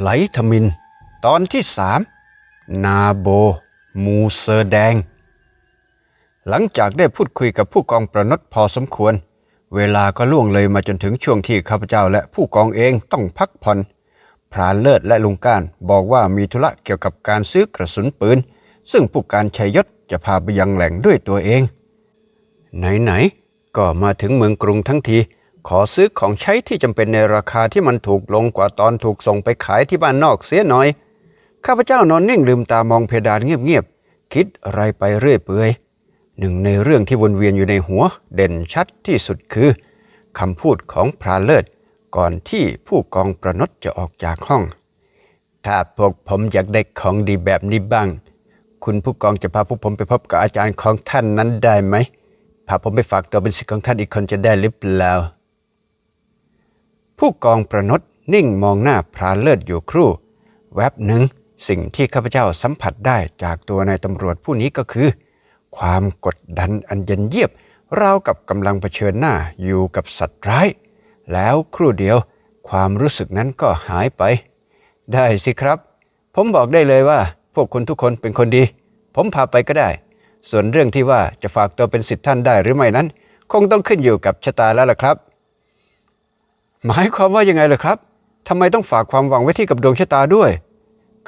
ไหลทมิน ตอนที่สามนาโบ มูเซอร์แดง หลังจากได้พูดคุยกับผู้กองประนดพอสมควร เวลาก็ล่วงเลยมาจนถึงช่วงที่ข้าพเจ้าและผู้กองเองต้องพักผ่อนพรานเลิศและลุงก้านบอกว่ามีธุระเกี่ยวกับการซื้อกระสุนปืน ซึ่งผู้การชัยยศจะพาไปยังแหล่งด้วยตัวเอง ไหนๆก็มาถึงเมืองกรุงทั้งที ขอซื้อของใช้ที่จำเป็นในราคาที่มันถูกลงกว่าตอนถูกส่งไปขายที่บ้านนอกเสียหน่อย ข้าพเจ้านอนนิ่งลืมตามองเพดานเงียบๆ คิดอะไรไปเรื่อยเปื่อยหนึ่งในเรื่องที่วนเวียนอยู่ในหัวเด่นชัดที่สุดคือคำพูดของพราเลิศก่อนที่ผู้กองประนดจะออกจากห้อง ถ้าพวกผมอยากได้ของดีแบบนี้บ้าง คุณผู้กองจะพาพวกผมไปพบกับอาจารย์ของท่านนั้นได้ไหมพาผมไปฝากตัวเป็นศิษย์ของท่านอีกคนจะได้หรือเปล่า ผู้กองประนดนิ่งมองหน้าพรานเลิศอยู่ครู่ แวบหนึ่งสิ่งที่ข้าพเจ้าสัมผัสได้จากตัวนายตำรวจผู้นี้ก็คือ ความกดดันอันเย็นเยียบราวกับกำลังเผชิญหน้าอยู่กับสัตว์ร้าย แล้วครู่เดียว ความรู้สึกนั้นก็หายไป ได้สิครับ ผมบอกได้เลยว่า พวกคุณทุกคนเป็นคนดี ผมพาไปก็ได้ ส่วนเรื่องที่ว่าจะฝากตัวเป็นสิทธิ์ท่านได้หรือไม่นั้น คงต้องขึ้นอยู่กับชะตาแล้วล่ะครับ หมายความว่ายังไงล่ะครับทำไมต้องฝากความหวังไว้ที่กับดวงชะตาด้วย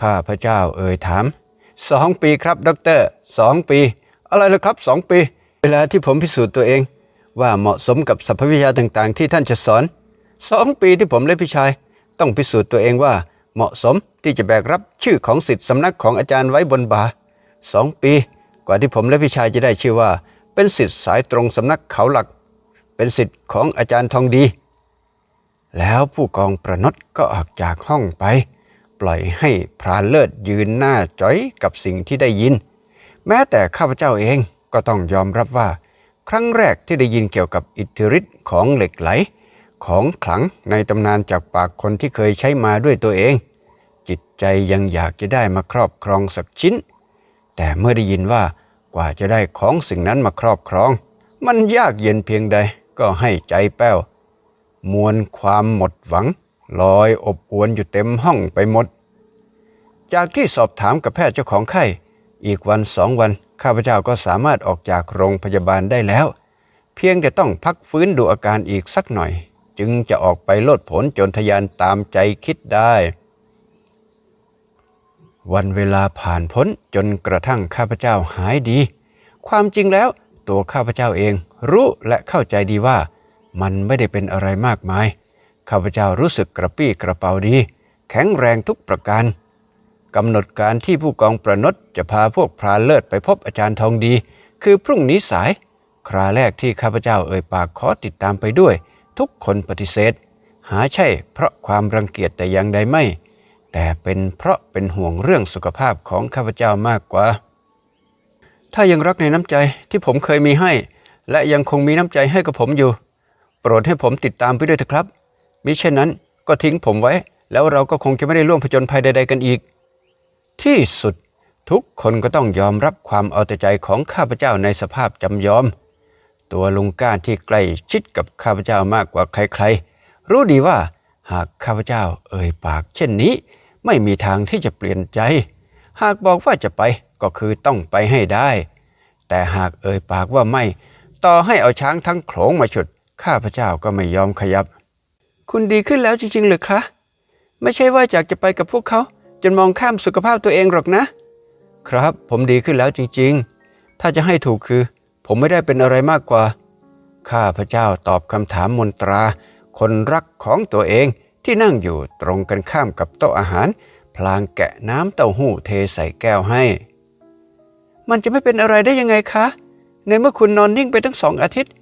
ข้าพระเจ้าเอ่ยถามสองปีครับด็อกเตอร์สองปี อะไรล่ะครับสองปี เวลาที่ผมพิสูจน์ตัวเอง ว่าเหมาะสมกับสัพพวิชาต่างๆ ที่ท่านจะสอนสองปีที่ผมและพี่ชาย ต้องพิสูจน์ตัวเองว่า เหมาะสมที่จะแบกรับชื่อของสิทธิสำนักของอาจารย์ไว้บนบ่าสองปี กว่าที่ผมและพี่ชายจะได้ชื่อว่า เป็นสิทธิสายตรงสำนักเขาหลัก เป็นสิทธิของอาจารย์ทองดี แล้วผู้กองประนดก็ออกจากห้องไป ปล่อยให้พรานเลิศยืนหน้าจ้อยกับสิ่งที่ได้ยิน แม้แต่ข้าพเจ้าเองก็ต้องยอมรับว่า ครั้งแรกที่ได้ยินเกี่ยวกับอิทธิฤทธิ์ของเหล็กไหล ของขลังในตำนานจากปากคนที่เคยใช้มาด้วยตัวเอง จิตใจยังอยากจะได้มาครอบครองสักชิ้น แต่เมื่อได้ยินว่ากว่าจะได้ของสิ่งนั้นมาครอบครอง มันยากเย็นเพียงใดก็ให้ใจแป้ว มวลความหมดหวัง ลอยอบอวนอยู่เต็มห้องไปหมด จากที่สอบถามกับแพทย์เจ้าของไข้ อีกวันสองวัน ข้าพเจ้าก็สามารถออกจากโรงพยาบาลได้แล้ว เพียงแต่ต้องพักฟื้นดูอาการอีกสักหน่อย จึงจะออกไปโลดผลจนทะยานตามใจคิดได้ วันเวลาผ่านพ้นจนกระทั่งข้าพเจ้าหายดี ความจริงแล้วตัวข้าพเจ้าเองรู้และเข้าใจดีว่า มันไม่ได้เป็นอะไรมากมาย ข้าพเจ้ารู้สึกกระปี้กระเป๋าดี แข็งแรงทุกประการกำหนดการที่ผู้กองประนดจะพาพวกพรานเลิศไปพบอาจารย์ทองดี คือพรุ่งนี้สาย คราแรกที่ข้าพเจ้าเอ่ยปากขอติดตามไปด้วย ทุกคนปฏิเสธ หาใช่เพราะความรังเกียจแต่อย่างใดไม่ แต่เป็นเพราะเป็นห่วงเรื่องสุขภาพของข้าพเจ้ามากกว่า ถ้ายังรักในน้ำใจที่ผมเคยมีให้ และยังคงมีน้ำใจให้กับผมอยู่ โปรดให้ผมติดตามไปด้วยเถอะครับ มิเช่นนั้นก็ทิ้งผมไว้ แล้วเราก็คงจะไม่ได้ร่วมผจญภัยใด ๆ กันอีก ที่สุดทุกคนก็ต้องยอมรับความเอาแต่ใจของข้าพเจ้าในสภาพจำยอม ตัวลุงก้านที่ใกล้ชิดกับข้าพเจ้ามากกว่าใครๆ รู้ดีว่าหากข้าพเจ้าเอ่ยปากเช่นนี้ ไม่มีทางที่จะเปลี่ยนใจ หากบอกว่าจะไปก็คือต้องไปให้ได้ แต่หากเอ่ยปากว่าไม่ ต่อให้เอาช้างทั้งโขลงมาฉุด ข้าพเจ้าก็ไม่ยอมขยับ คุณดีขึ้นแล้วจริงๆหรือคะ ไม่ใช่ว่าอยากจะไปกับพวกเขาจนมองข้ามสุขภาพตัวเองหรอกนะ ครับผมดีขึ้นแล้วจริงๆ ถ้าจะให้ถูกคือ ผมไม่ได้เป็นอะไรมากกว่า ข้าพเจ้าตอบคำถามมนตรา คนรักของตัวเองที่นั่งอยู่ตรงกันข้ามกับโต๊ะอาหาร พลางแกะน้ำเต้าหู้เทใส่แก้วให้ มันจะไม่เป็นอะไรได้ยังไงคะ ในเมื่อคุณนอนนิ่งไปตั้งสองอาทิตย์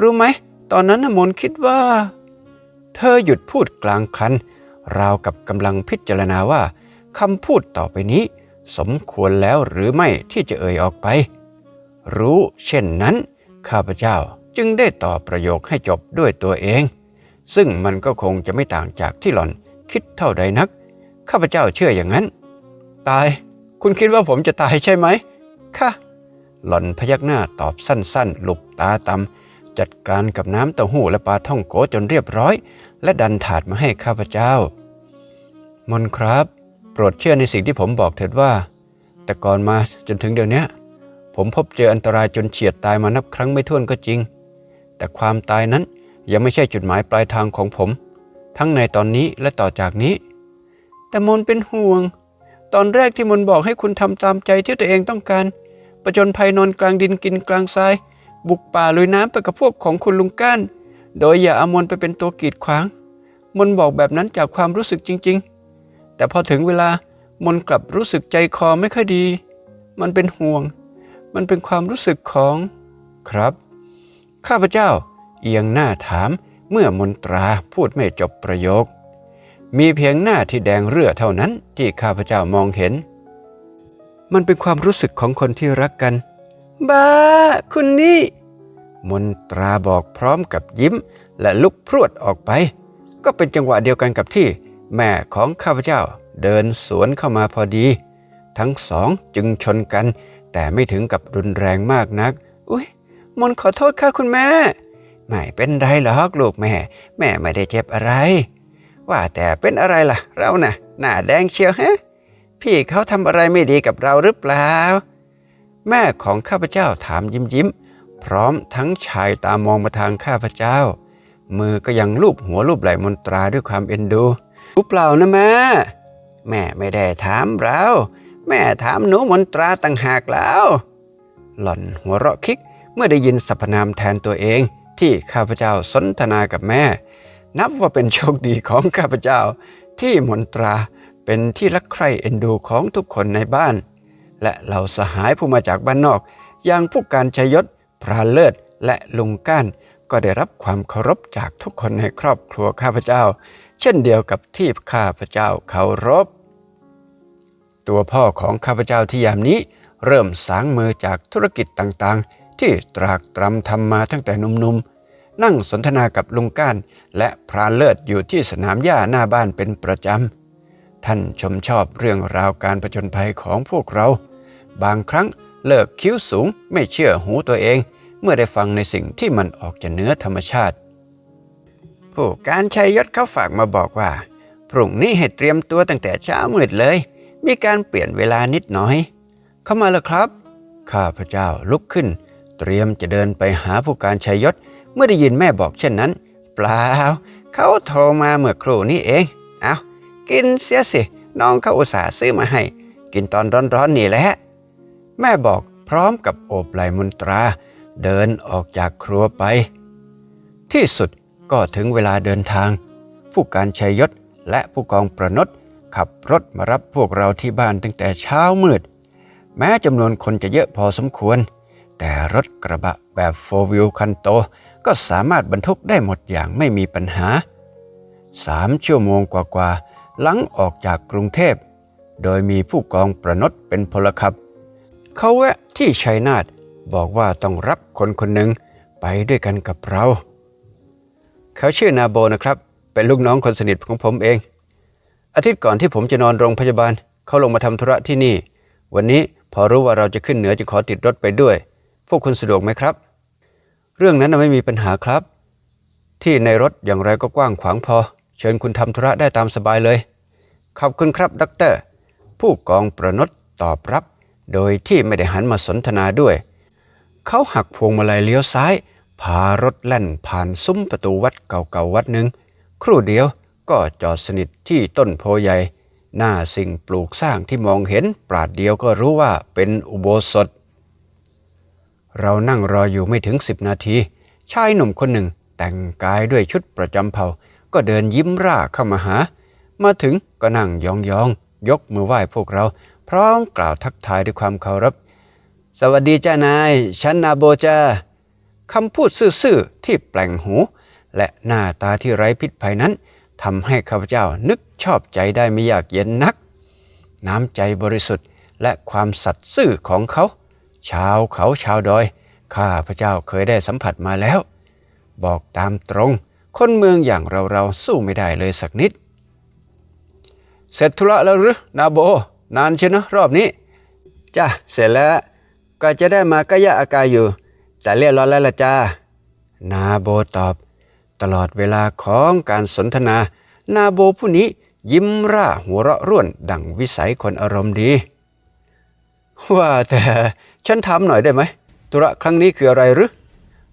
รู้ไหม ตอนนั้นนมนคิดว่า เธอหยุดพูดกลางคันราวกับกำลังพิจารณาว่าคำพูดต่อไปนี้ สมควรแล้วหรือไม่ที่จะเอ่ยออกไป รู้เช่นนั้น ข้าพเจ้าจึงได้ต่อประโยคให้จบด้วยตัวเอง ซึ่งมันก็คงจะไม่ต่างจากที่หล่อนคิดเท่าใดนัก ข้าพเจ้าเชื่ออย่างนั้น ตาย คุณคิดว่าผมจะตายใช่ไหมค่ะหล่อนพยักหน้าตอบสั้นๆ หลุบตาตำ จัดการกับน้ำเต้าหู้และปลาท่องโกจนเรียบร้อย และดันถาดมาให้ข้าพเจ้ามนครับ โปรดเชื่อในสิ่งที่ผมบอกเถิดว่า แต่ก่อนมาจนถึงเดี๋ยวนี้ผมพบเจออันตรายจนเฉียดตายมานับครั้งไม่ถ้วนก็จริง แต่ความตายนั้นยังไม่ใช่จุดหมายปลายทางของผม ทั้งในตอนนี้และต่อจากนี้ แต่มนเป็นห่วง ตอนแรกที่มนบอกให้คุณทำตามใจที่ตัวเองต้องการ ประจนภัยนอนกลางดินกินกลางทราย บุกป่าลุยน้ำไปกับพวกของคุณลุงก้าน โดยอย่าอามนไปเป็นตัวกีดขวาง มนบอกแบบนั้นจากความรู้สึกจริง ๆ แต่พอถึงเวลามนกลับรู้สึกใจคอไม่ค่อยดี มันเป็นห่วง มันเป็นความรู้สึกของครับ ข้าพเจ้าเอียงหน้าถามเมื่อมนตราพูดไม่จบประโยค มีเพียงหน้าที่แดงเรื่อเท่านั้นที่ข้าพเจ้ามองเห็น มันเป็นความรู้สึกของคนที่รักกัน บ้า คุณนี่ มนตราบอกพร้อมกับยิ้ม และลุกพรวดออกไป ก็เป็นจังหวะเดียวกันกับที่ แม่ของข้าพเจ้าเดินสวนเข้ามาพอดี ทั้งสองจึงชนกัน แต่ไม่ถึงกับรุนแรงมากนัก อุ้ยมนขอโทษค่ะคุณแม่ ไม่เป็นไรหรอกลูกแม่ แม่ไม่ได้เจ็บอะไร ว่าแต่เป็นอะไรล่ะ เราน่ะหน้าแดงเชียวฮะ พี่เขาทำอะไรไม่ดีกับเราหรือเปล่า แม่ของข้าพเจ้าถามยิ้มยิ้ม พร้อมทั้งชายตามองมาทางข้าพเจ้า มือก็ยังลูบหัวลูบไหล่มนตราด้วยความเอ็นดูรู้เปล่านะแม่ แม่ไม่ได้ถามเราแม่ถามหนูมนตราต่างหากแล้ว หล่อนหัวเราะคิกเมื่อได้ยินสรรพนามแทนตัวเอง ที่ข้าพเจ้าสนทนากับแม่ นับว่าเป็นโชคดีของข้าพเจ้า ที่มนตราเป็นที่รักใคร่เอ็นดูของทุกคนในบ้าน และเหล่าสหายผู้มาจากบ้านนอก อย่างผู้การชัยยศ พราเลิศ และลุงก้านก็ได้รับความเคารพจากทุกคนในครอบครัวข้าพเจ้า เช่นเดียวกับที่ข้าพเจ้าเคารพ ตัวพ่อของข้าพเจ้าที่ยามนี้ เริ่มสางมือจากธุรกิจต่างๆ ที่ตรากตรำทำมาตั้งแต่หนุ่มๆนั่งสนทนากับลุงก้าน และพรานเลิศอยู่ที่สนามหญ้าหน้าบ้านเป็นประจำ ท่านชมชอบเรื่องราวการประจนภัยของพวกเรา บางครั้งเลิกคิ้วสูงไม่เชื่อหูตัวเอง เมื่อได้ฟังในสิ่งที่มันออกจากเนื้อธรรมชาติ ผู้การชัยยศเขาฝากมาบอกว่า พรุ่งนี้ให้เตรียมตัวตั้งแต่เช้ามืดเลย มีการเปลี่ยนเวลานิดหน่อย เข้ามาแล้วครับ ข้าพเจ้าลุกขึ้น เตรียมจะเดินไปหาผู้การชัยยศเมื่อได้ยินแม่บอกเช่นนั้น เปล่า เขาโทรมาเมื่อครู่นี้เอง กินเสียสิ น้องเขาอุตส่าห์ซื้อมาให้ กินตอนร้อนๆนี่แหละ แม่บอกพร้อมกับโอบไหลมนตรา เดินออกจากครัวไป ที่สุดก็ถึงเวลาเดินทาง ผู้การชัยยศและผู้กองประนตขับรถมารับพวกเราที่บ้านตั้งแต่เช้ามืด แม้จำนวนคนจะเยอะพอสมควร แต่รถกระบะแบบโฟวิลคันโต ก็สามารถบรรทุกได้หมดอย่างไม่มีปัญหาสามชั่วโมงกว่าๆ หลังออกจากกรุงเทพ โดยมีผู้กองประนตเป็นพลขับ เขาแวะที่ชัยนาทบอกว่าต้องรับคนคนหนึ่งไปด้วยกันกับเรา เขาชื่อนาโบนะครับ เป็นลูกน้องคนสนิทของผมเอง อาทิตย์ก่อนที่ผมจะนอนโรงพยาบาล เขาลงมาทำธุระที่นี่ วันนี้พอรู้ว่าเราจะขึ้นเหนือจะขอติดรถไปด้วย พวกคุณสะดวกไหมครับ เรื่องนั้นไม่มีปัญหาครับ ที่ในรถอย่างไรก็กว้างขวางพอ เชิญคุณทำธุระได้ตามสบายเลย ขอบคุณครับด็อกเตอร์ ผู้กองประนตตอบรับ โดยที่ไม่ได้หันมาสนทนาด้วย เขาหักพวงมาลัยเลี้ยวซ้าย พารถแล่นผ่านซุ้มประตูวัดเก่าๆวัดหนึ่ง ครู่เดียวก็จอดสนิทที่ต้นโพใหญ่ หน้าสิ่งปลูกสร้างที่มองเห็นปราดเดียวก็รู้ว่าเป็นอุโบสถ เรานั่งรออยู่ไม่ถึงสิบนาที ชายหนุ่มคนหนึ่งแต่งกายด้วยชุดประจำเผ่า ก็เดินยิ้มร่าเข้ามาหา มาถึงก็นั่งยองๆยกมือไหว้พวกเรา พร้อมกล่าวทักทายด้วยความเคารพ สวัสดีจ้านาย ฉันนาโบจาคำพูดซื่อๆที่แปลงหู และหน้าตาที่ไร้พิษภัยนั้นทำให้ข้าพเจ้านึกชอบใจได้ไม่ยากเย็นนัก น้ำใจบริสุทธิ์และความสัตย์ซื่อของเขา ชาวเขาชาวดอย ข้าพเจ้าเคยได้สัมผัสมาแล้ว บอกตามตรง คนเมืองอย่างเราเราสู้ไม่ได้เลยสักนิด เสร็จธุระแล้วหรือนาโบ นานเชียวนะรอบนี้ จ้ะเสร็จแล้ว ก็จะได้มากะยะอากาอยู่ แต่เรียบร้อยแล้วละจ้า นาโบตอบ ตลอดเวลาของการสนทนา นาโบผู้นี้ยิ้มร่าหัวเราะร่วนดังวิสัยคนอารมณ์ดี ว่าแต่ฉันถามหน่อยได้ไหมธุระครั้งนี้คืออะไรหรือ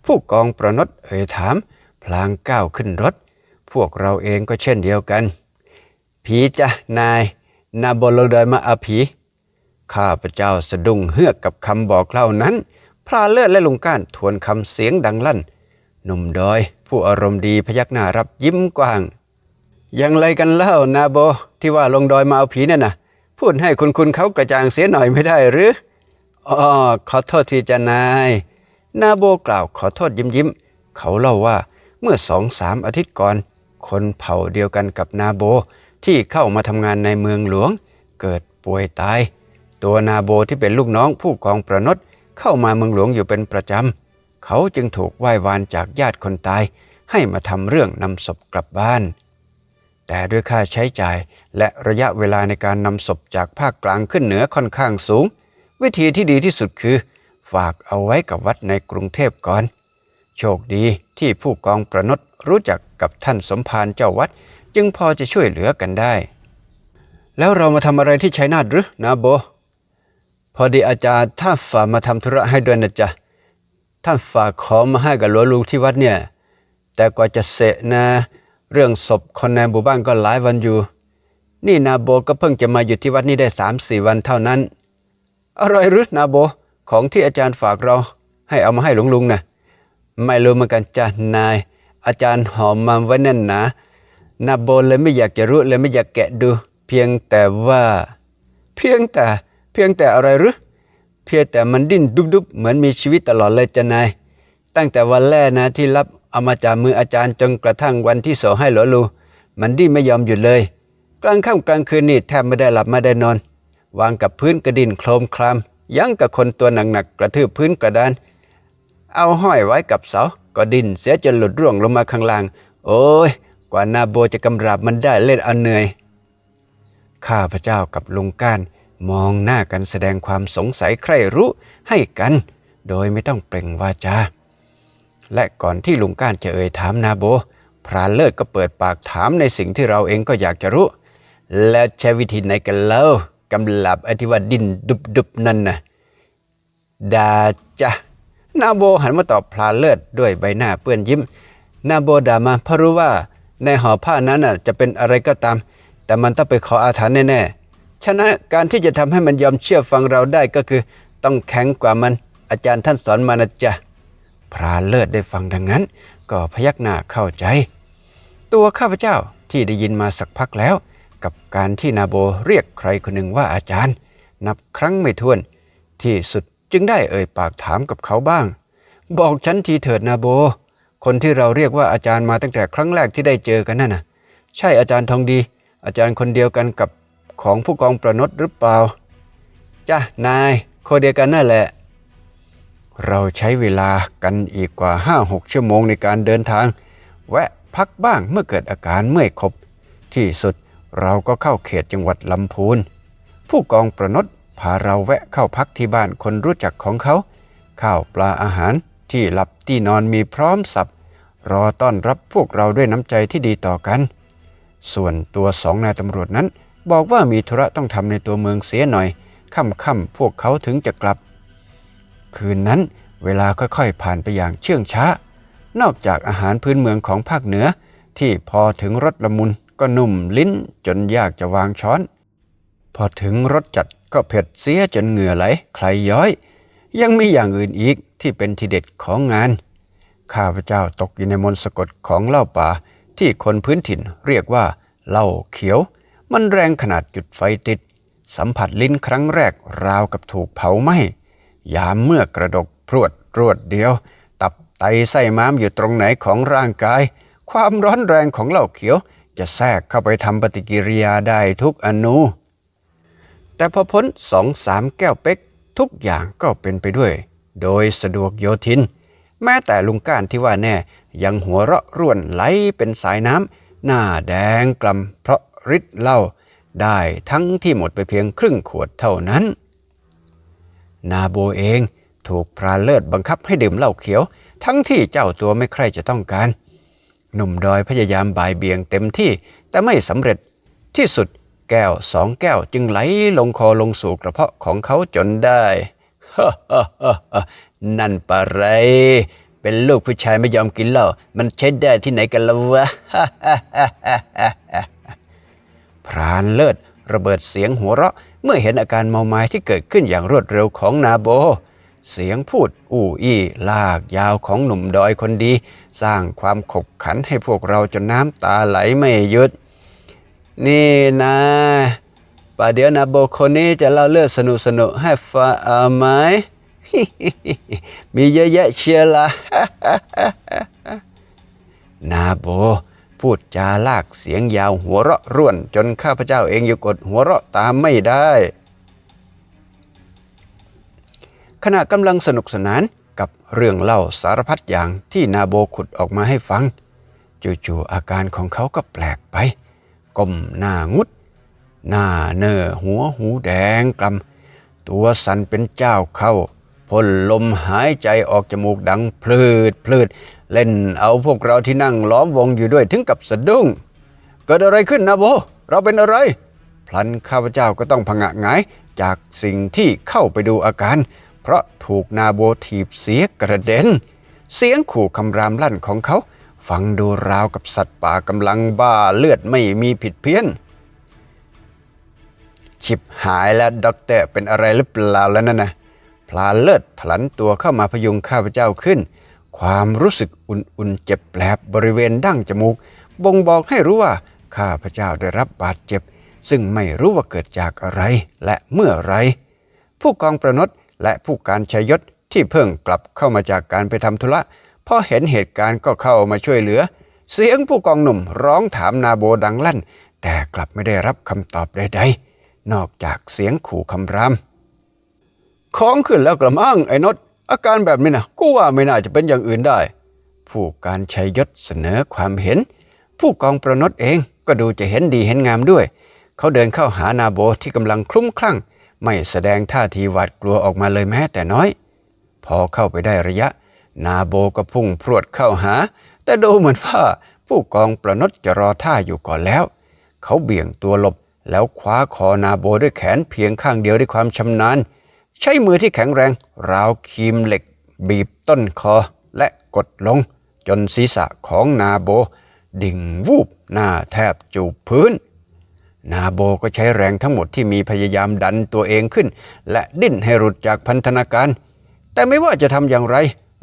ผู้กองประนดเอ่ยถาม พลางก้าวขึ้นรถ พวกเราเองก็เช่นเดียวกัน ผีจ้ะนาย นาบลงเดินมาอาผี ข้าพเจ้าสะดุ้งเฮือกกับคำบอกเล่านั้นพลาเลือดและลุงก้านทวนคำเสียงดังลั่น หนุ่มดอย ผู้อารมณ์ดีพยักหน้ารับยิ้มกว้าง อยังไรกันเล่านาโบที่ว่าลงดอยมาเอาผีนั่นน่ะพูดให้คุณคุณเขากระจ่างเสียหน่อยไม่ได้หรืออ๋อขอโทษทีจ้านาย นาโบกล่าวขอโทษยิ้มยิ้ม เขาเล่าว่า เมื่อสองสามอาทิตย์ก่อน คนเผ่าเดียวกันกับนาโบที่เข้ามาทำงานในเมืองหลวง เกิดป่วยตาย ตัวนาโบที่เป็นลูกน้องผู้กองประนดเข้ามาเมืองหลวงอยู่เป็นประจำ เขาจึงถูกไหว้วานจากญาติคนตาย ให้มาทำเรื่องนำศพกลับบ้าน แต่ด้วยค่าใช้จ่ายและระยะเวลาในการนำศพจากภาคกลางขึ้นเหนือค่อนข้างสูง วิธีที่ดีที่สุดคือ ฝากเอาไว้กับวัดในกรุงเทพก่อน โชคดีที่ผู้กองประนดรู้จักกับท่านสมภารเจ้าวัด จึงพอจะช่วยเหลือกันได้ แล้วเรามาทำอะไรที่ชัยนาทหรือนาโบ พอดีอาจารย์ท่านฝากมาทำธุระให้ด้วยนะจ๊ะท่านฝากขอมาให้กับหลวงลุงที่วัดเนี่ย แต่กว่าจะเสร็จนะ เรื่องศพคนในหมู่บ้านก็หลายวันอยู่ นี่นาโบก็เพิ่งจะมาอยู่ที่วัดนี้ได้สามสี่วันเท่านั้น อร่อยหรือนาโบของที่อาจารย์ฝากเราให้เอามาให้หลวงลุงนะ ไม่รู้เหมือนกันจ้ะนาย อาจารย์หอมมาไว้แน่นหนานาโบเลยไม่อยากจะรู้เลยไม่อยากแกะดู เพียงแต่ว่า เพียงแต่ เพียงแต่อะไรหรือเพียงแต่มันดิ้นดุบๆเหมือนมีชีวิตตลอดเลยจ้ะนาย ตั้งแต่วันแรกนะที่รับเอามาจากมืออาจารย์จนกระทั่งวันที่สองให้หลวลู มันดิ้นไม่ยอมหยุดเลย กลางค่ำกลางคืนนี่แทบไม่ได้หลับไม่ได้นอน วางกับพื้นกระดินโครมคลามยั้งกับคนตัวหนักๆกระทืบพื้นกระดาน เอาห้อยไว้กับเสา ก็ดิ้นเสียจนหลุดร่วงลงมาข้างล่าง โอ้ย กว่านาโบจะกำราบมันได้เล่นเอาเหนื่อย ข้าพเจ้ากับลุงก้านมองหน้ากันแสดงความสงสัยใคร่รู้ให้กัน โดยไม่ต้องเปล่งวาจา และก่อนที่ลุงก้านจะเอ่ยถามนาโบ พรานเลิศก็เปิดปากถามในสิ่งที่เราเองก็อยากจะรู้ แล้วใช้วิธีไหนกันเล่ากำลับไอ้ที่ว่าดินดุบๆนั่นนะดาจ้ะ นาโบหันมาตอบพลาเลิศด้วยใบหน้าเปื้อนยิ้ม นาโบด่ามาเพราะรู้ว่าในห่อผ้านั้นน่ะจะเป็นอะไรก็ตาม แต่มันต้องไปขออาถรรพ์แน่ๆฉะนั้นการที่จะทำให้มันยอมเชื่อฟังเราได้ก็คือ ต้องแข็งกว่ามัน อาจารย์ท่านสอนมานะจ๊ะพรานเลิศได้ฟังดังนั้น ก็พยักหน้าเข้าใจ ตัวข้าพเจ้าที่ได้ยินมาสักพักแล้ว กับการที่นาโบเรียกใครคนหนึ่งว่าอาจารย์ นับครั้งไม่ถ้วน ที่สุด จึงได้เอ่ยปากถามกับเขาบ้าง บอกฉันทีเถิดนาโบ คนที่เราเรียกว่าอาจารย์มาตั้งแต่ครั้งแรกที่ได้เจอกันนั่นน่ะใช่อาจารย์ทองดี อาจารย์คนเดียวกันกับของผู้กองประนดหรือเปล่าจ้ะนายคนเดียวกันนั่นแหละ เราใช้เวลากันอีกกว่า 5-6 ชั่วโมงในการเดินทาง แวะพักบ้างเมื่อเกิดอาการเมื่อยขบ ที่สุดเราก็เข้าเขตจังหวัดลำพูน ผู้กองประนด พาเราแวะเข้าพักที่บ้านคนรู้จักของเขา ข้าวปลาอาหารที่หลับที่นอนมีพร้อมสับ รอต้อนรับพวกเราด้วยน้ำใจที่ดีต่อกัน ส่วนตัวสองนายตำรวจนั้น บอกว่ามีธุระต้องทำในตัวเมืองเสียหน่อยค่ำๆพวกเขาถึงจะกลับ คืนนั้นเวลาค่อยๆ ผ่านไปอย่างเชื่องช้า นอกจากอาหารพื้นเมืองของภาคเหนือ ที่พอถึงรสละมุนก็นุ่มลิ้นจนยากจะวางช้อน พอถึงรสจัดก็เผ็ดเสียจนเหงื่อไหลใครย้อย ยังมีอย่างอื่นอีกที่เป็นทีเด็ดของงาน ข้าพเจ้าตกอยู่ในมนต์สะกดของเหล้าป่าที่คนพื้นถิ่นเรียกว่าเหล้าเขียว มันแรงขนาดจุดไฟติด สัมผัสลิ้นครั้งแรกราวกับถูกเผาไหม้ยามเมื่อกระดกพรวดรวดเดียว ตับไตไส้ม้ามอยู่ตรงไหนของร่างกาย ความร้อนแรงของเหล้าเขียว จะแทรกเข้าไปทำปฏิกิริยาได้ทุกอนู แต่พอพ้นสองสามแก้วเป๊ก ทุกอย่างก็เป็นไปด้วย โดยสะดวกโยทิน แม้แต่ลุงก้านที่ว่าแน่ ยังหัวเราะร่วนไหลเป็นสายน้ำหน้าแดงกล่ำเพราะฤทธิ์เหล้าได้ทั้งที่หมดไปเพียงครึ่งขวดเท่านั้น นาโบเองถูกพรานเลิศบังคับให้ดื่มเหล้าเขียว ทั้งที่เจ้าตัวไม่ใครจะต้องการ หนุ่มดอยพยายามบ่ายเบี่ยงเต็มที่แต่ไม่สำเร็จที่สุด แก้วสองแก้วจึงไหลลงคอลงสู่กระเพาะของเขาจนได้นั่นปะไร เป็นลูกผู้ชายไม่ยอมกินเหล้ามันใช้ได้ที่ไหนกันละวะพรานเลิศระเบิดเสียงหัวเราะเมื่อเห็นอาการเมาไม้ที่เกิดขึ้นอย่างรวดเร็วของนาโบ เสียงพูดอู้อี้ลากยาวของหนุ่มดอยคนดี สร้างความขบขันให้พวกเราจนน้ำตาไหลไม่หยุด นี่นะป่าเดี๋ยวนาโบคนนี้จะเล่าเรื่องสนุกสนุกให้ฟังเอาไหมมีเยอะแยะเชียร์ละนาโบ พูดจาลากเสียงยาวหัวเราะร่วน จนข้าพเจ้าเองอยู่กดหัวเราะตามไม่ได้ ขณะกำลังสนุกสนานกับเรื่องเล่าสารพัดอย่างที่นาโบขุดออกมาให้ฟัง จู่ๆอาการของเขาก็แปลกไป ก้มหน้างุด หน้าเนอหัวหูแดงกลำตัวสั่นเป็นเจ้าเข้าพ่นลมหายใจออกจมูกดังพลืดพลืด เล่นเอาพวกเราที่นั่งล้อมวงอยู่ด้วยถึงกับสะดุ้ง เกิดอะไรขึ้นนะโบ เราเป็นอะไร พลันข้าพเจ้าก็ต้องผงะหงายจากสิ่งที่เข้าไปดูอาการ เพราะถูกนาโบถีบเสียกระเด็น เสียงขู่คำรามลั่นของเขา ฟังดูราวกับสัตว์ป่ากำลังบ้าเลือดไม่มีผิดเพี้ยน ชิบหายแล้วด็อกเตอร์เป็นอะไรหรือเปล่าแล้วนั่นนะพลาเลิศถลันตัวเข้ามาพยุงข้าพเจ้าขึ้น ความรู้สึกอุ่นๆเจ็บแปลบบริเวณดั้งจมูก บ่งบอกให้รู้ว่าข้าพเจ้าได้รับบาดเจ็บ ซึ่งไม่รู้ว่าเกิดจากอะไรและเมื่อไร ผู้กองประนดและผู้การชัยยศที่เพิ่งกลับเข้ามาจากการไปทำธุระ อเห็นเหตุการณ์ก็เข้ามาช่วยเหลือ เสียงผู้กองหนุ่มร้องถามนาโบดังลั่น แต่กลับไม่ได้รับคำตอบใดๆ นอกจากเสียงขู่คำรามของขึ้นแล้วกระมังไอ้นดอาการแบบนี้นะกูว่าไม่น่าจะเป็นอย่างอื่นได้ ผู้การชัยยศเสนอความเห็น ผู้กองประนดเองก็ดูจะเห็นดีเห็นงามด้วย เขาเดินเข้าหานาโบที่กำลังคลุ้มคลั่ง ไม่แสดงท่าทีหวาดกลัวออกมาเลยแม้แต่น้อย พอเข้าไปได้ระยะ นาโบก็พุ่งพรวดเข้าหา แต่ดูเหมือนว่าผู้กองประนดจะรอท่าอยู่ก่อนแล้ว เขาเบี่ยงตัวหลบแล้วคว้าคอนาโบด้วยแขนเพียงข้างเดียวด้วยความชำนาญ ใช้มือที่แข็งแรง ราวคีมเหล็ก บีบต้นคอและกดลง จนศีรษะของนาโบ ดิ่งวูบหน้าแทบจูบพื้น นาโบก็ใช้แรงทั้งหมดที่มีพยายามดันตัวเองขึ้น และดิ้นให้หลุดจากพันธนาการ แต่ไม่ว่าจะทำอย่างไร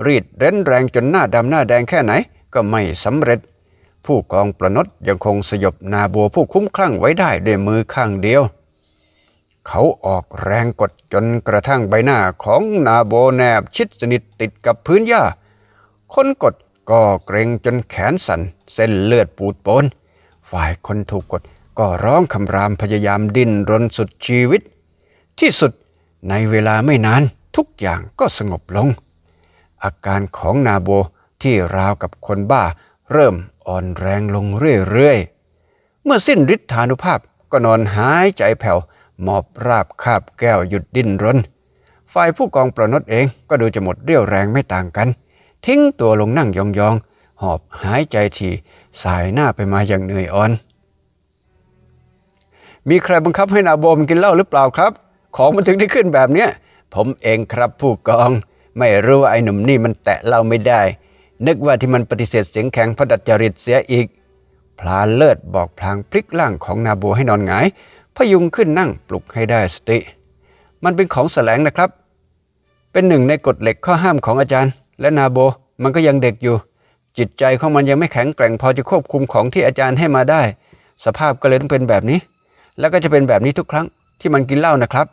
รีดเร้นแรงจนหน้าดำหน้าแดงแค่ไหนก็ไม่สำเร็จ ผู้กองประนดยังคงสยบนาโบผู้คุ้มคลั่งไว้ได้ด้วยมือข้างเดียว เขาออกแรงกดจนกระทั่งใบหน้าของนาโบแนบชิดสนิทติดกับพื้นหญ้า คนกดก็เกรงจนแขนสั่นเส้นเลือดปูดโปน ฝ่ายคนถูกกดก็ร้องคำรามพยายามดิ้นรนสุดชีวิต ที่สุดในเวลาไม่นานทุกอย่างก็สงบลง อาการของนาโบที่ราวกับคนบ้า เริ่มอ่อนแรงลงเรื่อยๆ เมื่อสิ้นฤทธานุภาพก็นอนหายใจแผ่วหมอบราบคาบแก้วหยุดดิ้นรน ฝ่ายผู้กองประนดเองก็ดูจะหมดเรี่ยวแรงไม่ต่างกัน ทิ้งตัวลงนั่งยองๆ หอบหายใจทีสายหน้าไปมาอย่างเหนื่อยอ่อน มีใครบังคับให้นาโบมกินเหล้าหรือเปล่าครับ ของมันถึงได้ขึ้นแบบเนี้ยผมเองครับผู้กอง ไม่รู้ว่าไอ้หนุ่มนี่มันแตะเหล้าไม่ได้ นึกว่าที่มันปฏิเสธเสียงแข็งเพราะดัดจริตเสียอีก พลาเลิศบอกพลางพลิกร่างของนาโบให้นอนหงาย พยุงขึ้นนั่งปลุกให้ได้สติ มันเป็นของแสลงนะครับ เป็นหนึ่งในกฎเหล็กข้อห้ามของอาจารย์ และนาโบมันก็ยังเด็กอยู่ จิตใจของมันยังไม่แข็งแกร่งพอจะควบคุมของที่อาจารย์ให้มาได้ สภาพก็เลยต้องเป็นแบบนี้ แล้วก็จะเป็นแบบนี้ทุกครั้งที่มันกินเหล้านะครับ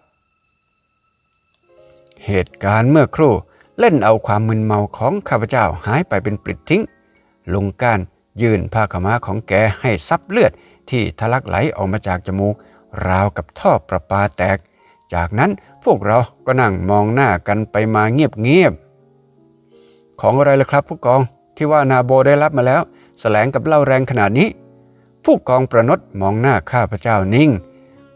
เหตุการณ์เมื่อครู่ เล่นเอาความมึนเมาของข้าพเจ้าหายไปเป็นปลิดทิ้ง ลุงก้านยื่นผ้าขม้าของแกให้ซับเลือดที่ทะลักไหลออกมาจากจมูก ราวกับท่อประปาแตก จากนั้นพวกเราก็นั่งมองหน้ากันไปมาเงียบๆ ของอะไรล่ะครับผู้กองที่ว่านาโบได้รับมาแล้ว แสลงกับเหล้าแรงขนาดนี้ ผู้กองประนดมองหน้าข้าพเจ้านิ่ง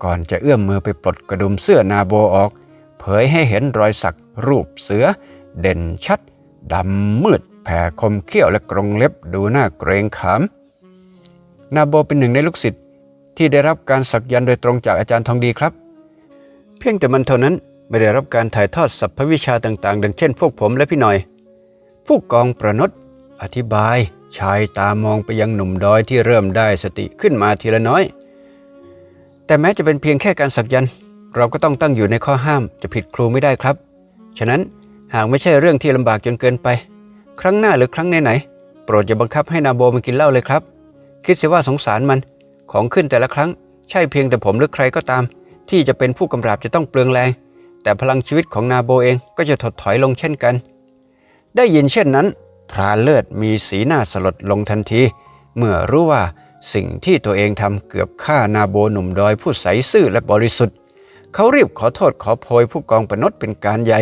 ก่อนจะเอื้อมมือไปปลดกระดุมเสื้อนาโบออก เผยให้เห็นรอยสักรูปเสือ เด่นชัดดำมืดแผ่คมเขี้ยวและกรงเล็บดูน่าเกรงขาม นาโบเป็นหนึ่งในลูกศิษย์ที่ได้รับการสักยันโดยตรงจากอาจารย์ทองดีครับ เพียงแต่มันเท่านั้นไม่ได้รับการถ่ายทอดสรรพวิชาต่างๆ ดังเช่นพวกผมและพี่หน่อย ผู้กองประนดอธิบายชายตามองไปยังหนุ่มดอยที่เริ่มได้สติขึ้นมาทีละน้อย แต่แม้จะเป็นเพียงแค่การสักยัน เราก็ต้องตั้งอยู่ในข้อห้ามจะผิดครูไม่ได้ครับ ฉะนั้น หากไม่ใช่เรื่องที่ลำบากจนเกินไป ครั้งหน้าหรือครั้งไหนๆโปรดอย่าบังคับให้นาโบมันกินเหล้าเลยครับ คิดเสียว่าสงสารมันของขึ้นแต่ละครั้ง ใช่เพียงแต่ผมหรือใครก็ตาม ที่จะเป็นผู้กำราบจะต้องเปลืองแรง แต่พลังชีวิตของนาโบเองก็จะถดถอยลงเช่นกัน ได้ยินเช่นนั้น พรานเลิศมีสีหน้าสลดลงทันที เมื่อรู้ว่าสิ่งที่ตัวเองทำเกือบฆ่านาโบหนุ่มดอยผู้ใสซื่อและบริสุทธิ์ เขารีบขอโทษขอโพยผู้กองปนดเป็นการใหญ่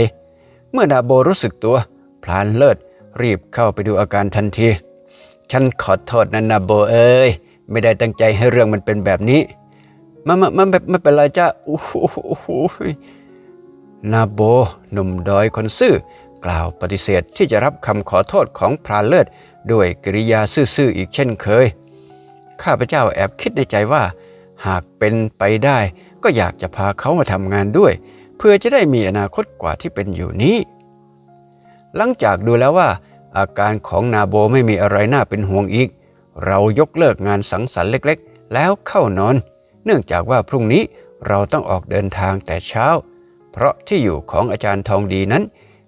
เมื่อนาโบรู้สึกตัว พลานเลิศรีบเข้าไปดูอาการทันที ฉันขอโทษนะนาโบเอ้ย ไม่ได้ตั้งใจให้เรื่องมันเป็นแบบนี้มันมันมันไม่เป็นไรจ้าโอ้โหโอ้โหนาโบหนุ่มดอยคนซื่อกล่าวปฏิเสธที่จะรับคำขอโทษของพรานเลิศด้วยกริยาซื่อๆอีกเช่นเคย ข้าพเจ้าแอบคิดในใจว่า หากเป็นไปได้ ก็อยากจะพาเขามาทำงานด้วย เพื่อจะได้มีอนาคตกว่าที่เป็นอยู่นี้ หลังจากดูแล้วว่า อาการของนาโบไม่มีอะไรน่าเป็นห่วงอีก เรายกเลิกงานสังสรรค์เล็กๆ แล้วเข้านอน เนื่องจากว่าพรุ่งนี้เราต้องออกเดินทางแต่เช้า เพราะที่อยู่ของอาจารย์ทองดีนั้น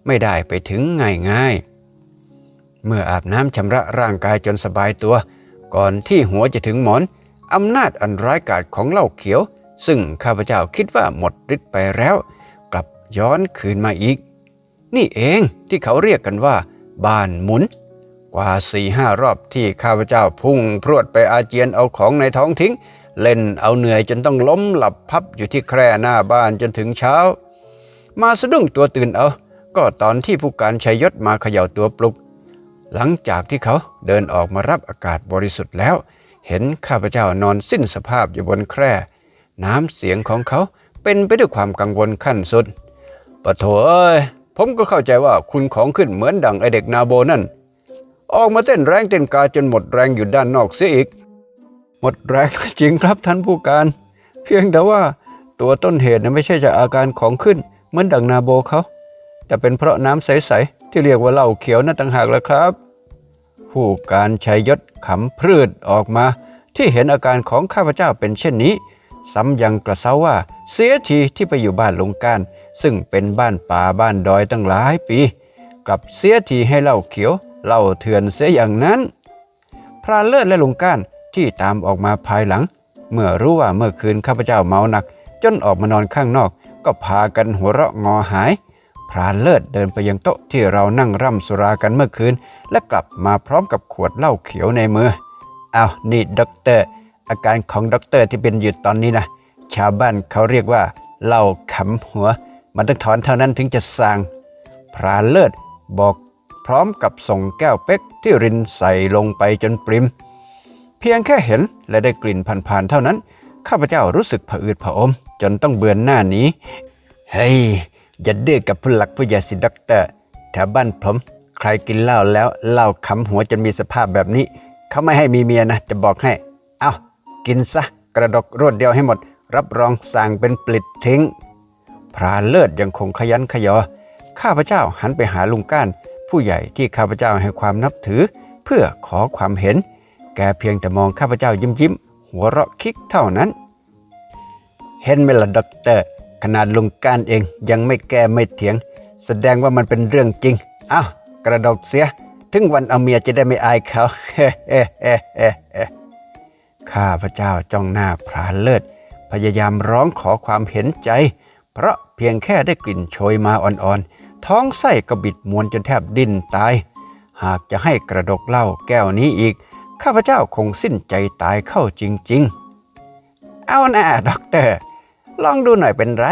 ไม่ได้ไปถึงง่ายๆ เมื่ออาบน้ำชำระร่างกายจนสบายตัว ก่อนที่หัวจะถึงหมอนอำนาจอันร้ายกาจของเหล้าเขียว ซึ่งข้าพเจ้าคิดว่าหมดฤทธิ์ไปแล้ว ย้อนคืนมาอีก นี่เองที่เขาเรียกกันว่า บ้านหมุน กว่าสี่ห้ารอบที่ข้าพเจ้าพุ่งพรวดไปอาเจียนเอาของในท้องทิ้ง เล่นเอาเหนื่อยจนต้องล้มหลับพับอยู่ที่แคร่หน้าบ้านจนถึงเช้า มาสะดุ้งตัวตื่นเอา ก็ตอนที่ผู้การชัยยศมาเขย่าตัวปลุก หลังจากที่เขาเดินออกมารับอากาศบริสุทธิ์แล้ว เห็นข้าพเจ้านอนสิ้นสภาพอยู่บนแคร่น้ำเสียงของเขาเป็นไปด้วยความกังวลขั้นสุด ปะโถเอ้ยผมก็เข้าใจว่าคุณของขึ้นเหมือนดังไอเด็กนาโบนั่น ออกมาเต้นแรงเต้นกาจนหมดแรงอยู่ด้านนอกเสียอีก หมดแรงจริงครับท่านผู้การ เพียงแต่ว่าตัวต้นเหตุน่ะไม่ใช่จากอาการของขึ้นเหมือนดังนาโบเขาแต่เป็นเพราะน้ำใสๆที่เรียกว่าเหล้าเขียวนั่นต่างหากแล้วครับ ผู้การชัยยศขำพืดออกมา ที่เห็นอาการของข้าพเจ้าเป็นเช่นนี้ ซ้ำยังกระเซาว่าเสียทีที่ไปอยู่บ้านลงการ ซึ่งเป็นบ้านป่าบ้านดอยตั้งหลายปี กลับเสียทีให้เหล้าเขียวเหล้าเถื่อนเสียอย่างนั้น พรานเลิศและลุงก้านที่ตามออกมาภายหลัง เมื่อรู้ว่าเมื่อคืนข้าพเจ้าเมาหนัก จนออกมานอนข้างนอก ก็พากันหัวเราะงอหาย พรานเลิศเดินไปยังโต๊ะที่เรานั่งร่ำสุรากันเมื่อคืน และกลับมาพร้อมกับขวดเหล้าเขียวในมืออ้าวนี่ด็อกเตอร์ อาการของด็อกเตอร์ที่เป็นอยู่ตอนนี้นะชาวบ้านเขาเรียกว่าเหล้าขำหัว มันต้องถอนเท่านั้นถึงจะสางพรานเลิศบอกพร้อมกับส่งแก้วเป๊กที่รินใส่ลงไปจนปริม เพียงแค่เห็นและได้กลิ่นผ่านๆเท่านั้น ข้าพเจ้ารู้สึกผะอืดผะอม จนต้องเบือนหน้านี้ เฮ้ย อย่าดื้อกับผู้หลักผู้ใหญ่สิด็อกเตอร์แถวบ้านผม ใครกินเหล้าแล้วเหล้าขำหัวจนมีสภาพแบบนี้ เขาไม่ให้มีเมียนะ จะบอกให้ เอากินซะ กระดกรวดเดียวให้หมด รับรองสั่งเป็นปลิดทิ้ง พรานเลิศยังคงขยันขยอ ข้าพเจ้าหันไปหาลุงก้าน ผู้ใหญ่ที่ข้าพเจ้าให้ความนับถือ เพื่อขอความเห็น แกเพียงแต่มองข้าพเจ้ายิ้มยิ้มหัวเราะคิกเท่านั้น เห็นไหมล่ะด็อกเตอร์ ขนาดลุงก้านเองยังไม่แก้ไม่เถียง แสดงว่ามันเป็นเรื่องจริงอ้าวกระดกเสีย ถึงวันเอาเมียจะได้ไม่อายเขาเฮ้เฮ้เฮ้เฮ้ข้าพเจ้าจ้องหน้าพรานเลิศพยายามร้องขอความเห็นใจ เพราะเพียงแค่ได้กลิ่นโชยมาอ่อนๆ ท้องไส้ก็บิดมวนจนแทบดิ้นตาย หากจะให้กระดกเหล้าแก้วนี้อีก ข้าพเจ้าคงสิ้นใจตายเข้าจริงๆ เอาหน่าด็อกเตอร์ ลองดูหน่อยเป็นไร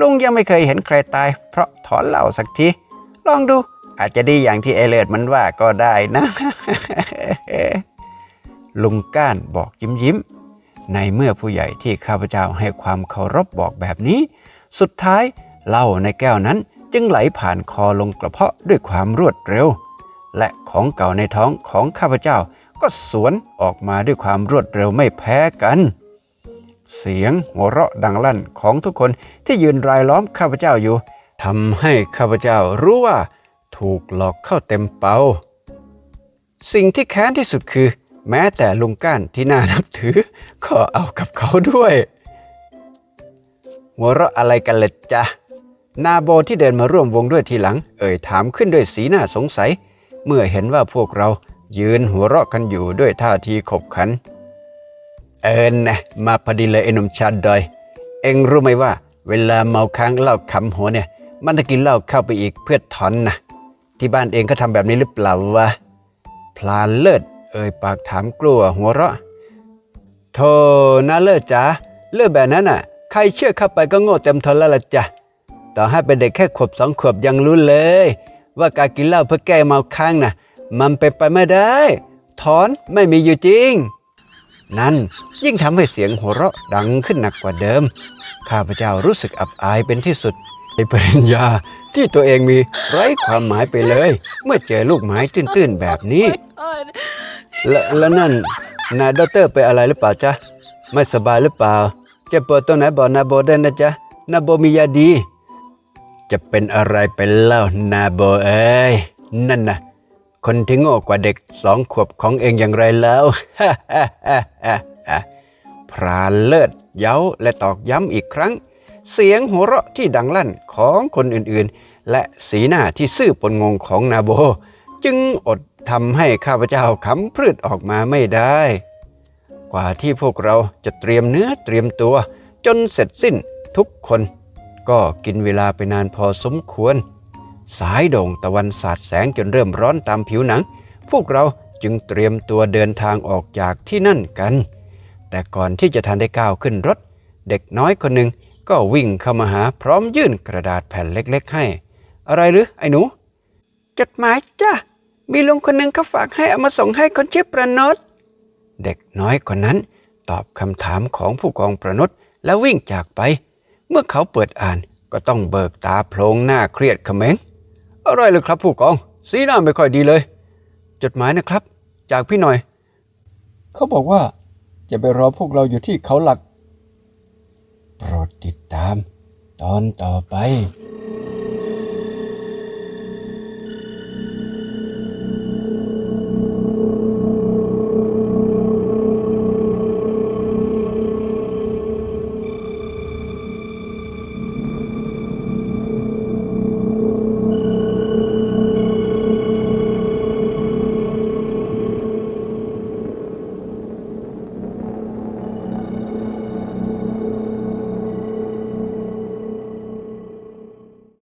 ลุงยังไม่เคยเห็นใครตาย เพราะถอนเหล้าสักที ลองดูอาจจะดีอย่างที่ไอเลิศมันว่าก็ได้นะ ลุงก้านบอกยิ้มยิ้มในเมื่อผู้ใหญ่ที่ข้าพเจ้าให้ความเคารพบอกแบบนี้ สุดท้ายเหล้าในแก้วนั้นจึงไหลผ่านคอลงกระเพาะด้วยความรวดเร็ว และของเก่าในท้องของข้าพเจ้าก็สวนออกมาด้วยความรวดเร็วไม่แพ้กัน เสียงหัวเราะดังลั่นของทุกคนที่ยืนรายล้อมข้าพเจ้าอยู่ทำให้ข้าพเจ้ารู้ว่า ถูกหลอกเข้าเต็มเป้า สิ่งที่แค้นที่สุดคือ แม้แต่ลุงก้านที่น่านับถือ ก็เอากับเขาด้วย หัวเราะอะไรกันเลยจ๊ะนาโบที่เดินมาร่วมวงด้วยทีหลัง เอ่ยถามขึ้นด้วยสีหน้าสงสัย เมื่อเห็นว่าพวกเรายืนหัวเราะกันอยู่ด้วยท่าทีขบขัน เอินนะมาพอดีเลยไอ้นุ่มชาดดอย เอ็งรู้ไหมว่า เวลาเมาค้างเหล้าขำหัวเนี่ย มันจะกินเหล้าเข้าไปอีกเพื่อถอนนะที่บ้านเองก็ทำแบบนี้หรือเปล่าวะพลานเลิศ เอ่ยปากถามกลัวหัวเราะโธ่นาเลิศจ๋าเลิศแบบนั้นน่ะ ใครเชื่อเข้าไปก็โง่เต็มทนแล้วล่ะจ้ะต่อให้เป็นเด็กแค่ขวบสองขวบยังรู้เลย ว่าการกินเหล้าเพื่อแก้เมาค้างน่ะ มันเป็นไปไม่ได้ ถอนไม่มีอยู่จริง นั่นยิ่งทำให้เสียงหัวเราะดังขึ้นหนักกว่าเดิม ข้าพเจ้ารู้สึกอับอายเป็นที่สุดในปริญญาที่ตัวเองมีไร้ความหมายไปเลย เมื่อเจอลูกไม้ตื้นๆแบบนี้ แล้วแล้วนั่นนายด็อเตอร์ไปอะไรหรือเปล่าจ๊ะ ไม่สบายหรือเปล่า จ็บปวดตรงไหนบอกนาโบได้นะจ๊ะนาโบมียาดี จะเป็นอะไรไปเล่านาโบเอ้ยนั่นนะคนที่โง่กว่าเด็กสองขวบของเองอย่างไรแล้วพรานเลิศเย้าและตอกย้ำอีกครั้ง เสียงหัวเราะที่ดังลั่นของคนอื่นๆ และสีหน้าที่ซื่อปนงงของนาโบ จึงอดทำให้ข้าพเจ้าขำพืดออกมาไม่ได้ กว่าที่พวกเราจะเตรียมเนื้อเตรียมตัว จนเสร็จสิ้นทุกคน ก็กินเวลาไปนานพอสมควร สายโด่งตะวันสาดแสงจนเริ่มร้อนตามผิวหนัง พวกเราจึงเตรียมตัวเดินทางออกจากที่นั่นกัน แต่ก่อนที่จะทันได้ก้าวขึ้นรถ เด็กน้อยคนหนึ่งก็วิ่งเข้ามาหาพร้อมยื่นกระดาษแผ่นเล็กๆให้ อะไรหรือไอ้หนู จดหมายจ้ะมีลุงคนหนึ่งเขาฝากให้เอามาส่งให้คนชื่อประนด เด็กน้อยคนนั้น ตอบคำถามของผู้กองประนดแล้ววิ่งจากไป เมื่อเขาเปิดอ่านก็ต้องเบิกตาโพลงหน้าเครียดเขม็งอะไรเลยครับผู้กอง สีหน้าไม่ค่อยดีเลย จดหมายนะครับ จากพี่หน่อย เขาบอกว่าจะไปรอพวกเราอยู่ที่เขาหลัก โปรดติดตาม ตอนต่อไป